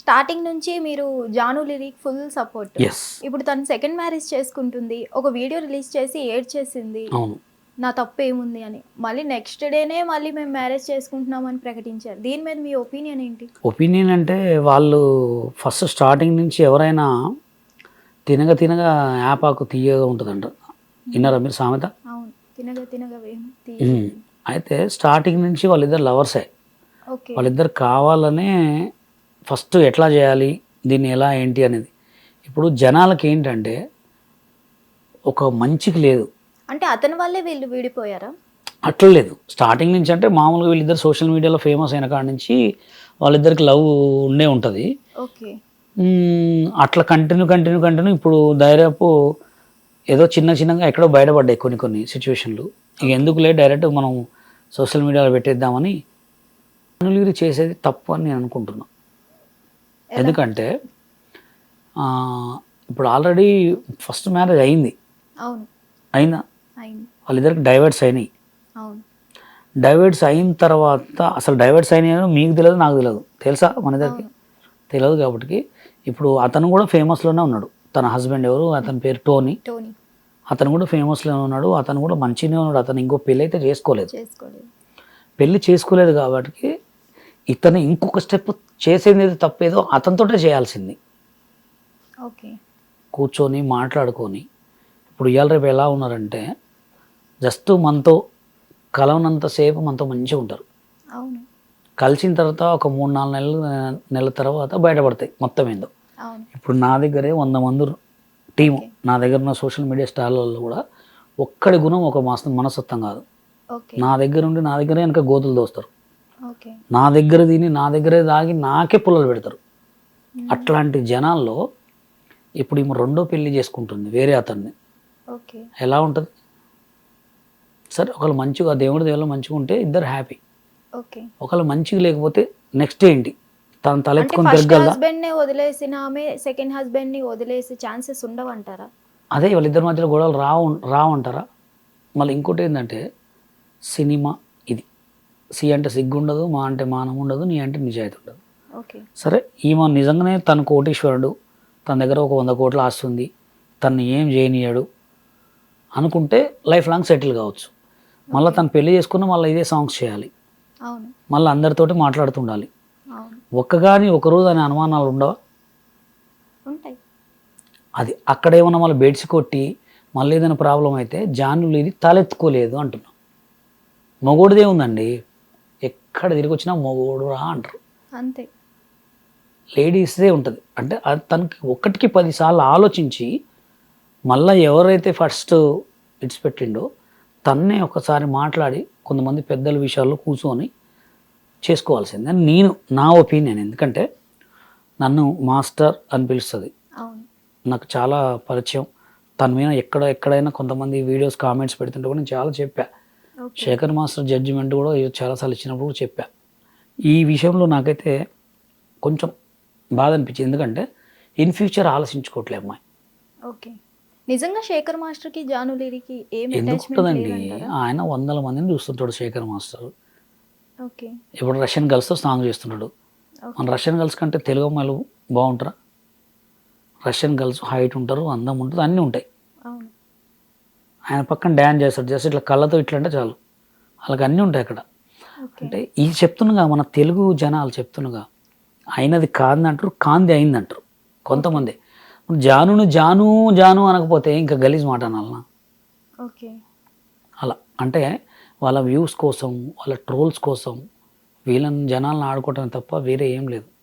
Starting నుంచి మీరు Janu lyric full support ఇప్పుడు తను సెకండ్ మ్యారేజ్ చేసుకుంటుంది. ఒక వీడియో రిలీజ్ చేసి ఏడ్ చేసింది నా తప్పు ఏముంది అని. మళ్ళీ నెక్స్ట్ డేనే మళ్ళీ మేము మ్యారేజ్ చేసుకుంటున్నామని ప్రకటించారు. దీని మీద మీ ఒపీనియన్ ఏంటి? ఒపీనియన్ అంటే వాళ్ళు ఫస్ట్ స్టార్టింగ్ నుంచి ఎవరైనా తినగా తినగా యాపాకు తీయగా ఉంటుందంట. విన్నారా మీరు సామెత? అవును. తినగా తినగా ఉమ్. అయితే స్టార్టింగ్ నుంచి వాళ్ళిద్దరు లవర్సే ఓకే వాళ్ళిద్దరు కావాలనే ఫస్ట్ ఎట్లా చేయాలి? దీన్ని ఎలా ఏంటి అనేది. ఇప్పుడు జనాలకి ఏంటంటే ఒక మంచికి లేదు. అంటే అతని వల్లే వీళ్ళు విడిపోయారా? అట్లా లేదు. స్టార్టింగ్ నుంచి అంటే మామూలుగా వీళ్ళిద్దరు సోషల్ మీడియాలో ఫేమస్ అయిన కాడ నుంచి వాళ్ళిద్దరికి లవ్ ఉండే ఉంటుంది. ఓకే. అట్లా కంటిన్యూ కంటిన్యూ కంటిన్యూ ఇప్పుడు దాదాపు ఏదో చిన్న చిన్నగా ఎక్కడో బయటపడ్డాయి కొన్ని కొన్ని సిచ్యువేషన్లు. ఇక ఎందుకులే డైరెక్ట్ మనం సోషల్ మీడియాలో పెట్టేద్దామని అనులిగిరి చేసేది తప్పు అని నేను అనుకుంటున్నా. ఎందుకంటే ఇప్పుడు ఆల్రెడీ ఫస్ట్ మ్యారేజ్ అయింది. అవును. అయింది. వాళ్ళిద్దరికి డైవర్ట్స్ అయినాయి. అవును. డైవర్ట్స్ అయిన తర్వాత అసలు డైవర్ట్స్ అయినాయో మీకు తెలియదు నాకు తెలియదు. తెలుసా మన ఇద్దరికి? తెలియదు కాబట్టి. ఇప్పుడు అతను కూడా ఫేమస్లోనే ఉన్నాడు. తన హస్బెండ్ ఎవరు? అతని పేరు టోనీ. టోనీ. అతను కూడా ఫేమస్లోనే ఉన్నాడు. అతను కూడా మంచిగానే ఉన్నాడు. అతను ఇంకో పెళ్ళి అయితే చేసుకోలేదు. చేసుకోలేదు. పెళ్ళి చేసుకోలేదు కాబట్టి ఇతను ఇంకొక స్టెప్ చేసేది ఏదో తప్పేదో అతనితోటే చేయాల్సింది. ఓకే. కూర్చొని మాట్లాడుకొని ఇప్పుడు ఇవాళ రేపు ఎలా ఉన్నారంటే జస్ట్ మనతో కలవనంతసేపు మనతో మంచిగా ఉంటారు. అవును. కలిసిన తర్వాత ఒక మూడు నాలుగు నెలలు నెలల తర్వాత బయటపడతాయి మొత్తం ఏందో. ఇప్పుడు నా దగ్గరే వంద మంది టీము నా దగ్గర ఉన్న సోషల్ మీడియా స్టార్లలో కూడా ఒక్కడి గుణం ఒక మాస మనస్తత్వం కాదు. నా దగ్గర ఉండి నా దగ్గరే వెనక గోతులు దోస్తారు. నా దగ్గర తిని నా దగ్గరే తాగి నాకే పుల్లలు పెడతారు. అట్లాంటి జనాల్లో ఇప్పుడు ఈమె రెండో పెళ్ళి చేసుకుంటుంది వేరే అతన్ని. ఓకే. ఎలా ఉంటుంది? సరే ఒకళ్ళు మంచిగా దేవుడి దేవుళ్ళు మంచిగా ఉంటే ఇద్దరు హ్యాపీ. ఓకే. ఒకళ్ళు మంచిగా లేకపోతే నెక్స్ట్ ఏంటి? తను తలెత్తుకొని తిరగలదా హస్బెండ్ని వదిలేసిన ఆమె సెకండ్ హస్బెండ్ని వదిలేసే ఛాన్సెస్ ఉండవంటారా? అదే వాళ్ళిద్దరి మధ్యలో గొడవలు రావు రావంటారా? మళ్ళీ ఇంకోటి ఏంటంటే సినిమా సి అంటే సిగ్గు ఉండదు మా అంటే మానం ఉండదు నీ అంటే నిజాయితీ ఉండదు ఓకే. సరే ఈమె నిజంగానే తన కోటీశ్వరుడు తన దగ్గర ఒక వంద కోట్లు ఆస్తుంది తను ఏం చేయనీయాడు అనుకుంటే లైఫ్ లాంగ్ సెటిల్ కావచ్చు. మళ్ళీ తను పెళ్ళి చేసుకున్న మళ్ళీ ఇదే సాంగ్స్ చేయాలి. మళ్ళీ అందరితోటి మాట్లాడుతుండాలి. ఒక్కగాని ఒకరోజు అనే అనుమానాలు ఉండవా? అది అక్కడ ఏమన్నా మళ్ళీ బెడ్స్ కొట్టి మళ్ళీ ఏదైనా ప్రాబ్లం అయితే జానులు ఇది తలెత్తుకోలేదు అంటున్నాం. మొగోడిదే ఉందండి ఎక్కడ తిరిగి వచ్చినా మొగోడు రా అంటారు. అంతే. లేడీస్దే ఉంటుంది. అంటే అది తనకి ఒక్కటికి పదిసార్లు ఆలోచించి మళ్ళీ ఎవరైతే ఫస్ట్ ఇడిచిపెట్టిండో తన్నే ఒకసారి మాట్లాడి కొంతమంది పెద్దల విషయాల్లో కూర్చొని చేసుకోవాల్సింది. నేను నా ఒపీనియన్. ఎందుకంటే నన్ను మాస్టర్ అని పిలుస్తుంది. నాకు చాలా పరిచయం. తన మీద ఎక్కడ ఎక్కడైనా కొంతమంది వీడియోస్ కామెంట్స్ పెడుతుంటే కూడా నేను చాలా చెప్పా. ఓకే శేఖర్ మాస్టర్ జడ్జిమెంట్ కూడా చాలాసార్లు ఇచ్చినప్పుడు కూడా చెప్పా. ఈ విషయంలో నాకైతే కొంచెం బాధ అనిపించింది. ఎందుకంటే ఇన్ ఫ్యూచర్ ఆలోచించుకోవట్లే అమ్మాయి. ఓకే. నిజంగా శేఖర్ మాస్టర్కి జాను లిరికి ఏం ఎందుకు అటాచ్మెంట్ ఉంటుందండి? లేదంటారా? ఆయన వందల మందిని చూస్తుంటాడు శేఖర్ మాస్టర్. ఓకే. ఇప్పుడు రష్యన్ గర్ల్స్తో సాంగ్ చేస్తున్నాడు. మన రష్యన్ గర్ల్స్ కంటే తెలుగు అమ్మాయిలు బాగుంటారా? రష్యన్ గర్ల్స్ హైట్ ఉంటారు అందం ఉంటుంది అన్నీ ఉంటాయి. ఆయన పక్కన డ్యాన్స్ చేస్తాడు. జస్ట్ ఇట్లా కళ్ళతో ఇట్లా అంటే చాలు. వాళ్ళకి అన్నీ ఉంటాయి అక్కడ. అంటే ఇది చెప్తున్నగా మన తెలుగు జనాలు చెప్తున్నగా అయినది కాదని అంటారు కాంది అయింది అంటారు కొంతమంది. జానును జాను జాను అనకపోతే ఇంకా గలీజ్ మాట అనాలనా? ఓకే. అలా. అంటే వాళ్ళ వ్యూస్ కోసం వాళ్ళ ట్రోల్స్ కోసం వీళ్ళని జనాలను ఆడుకోవటం తప్ప వేరే ఏం లేదు.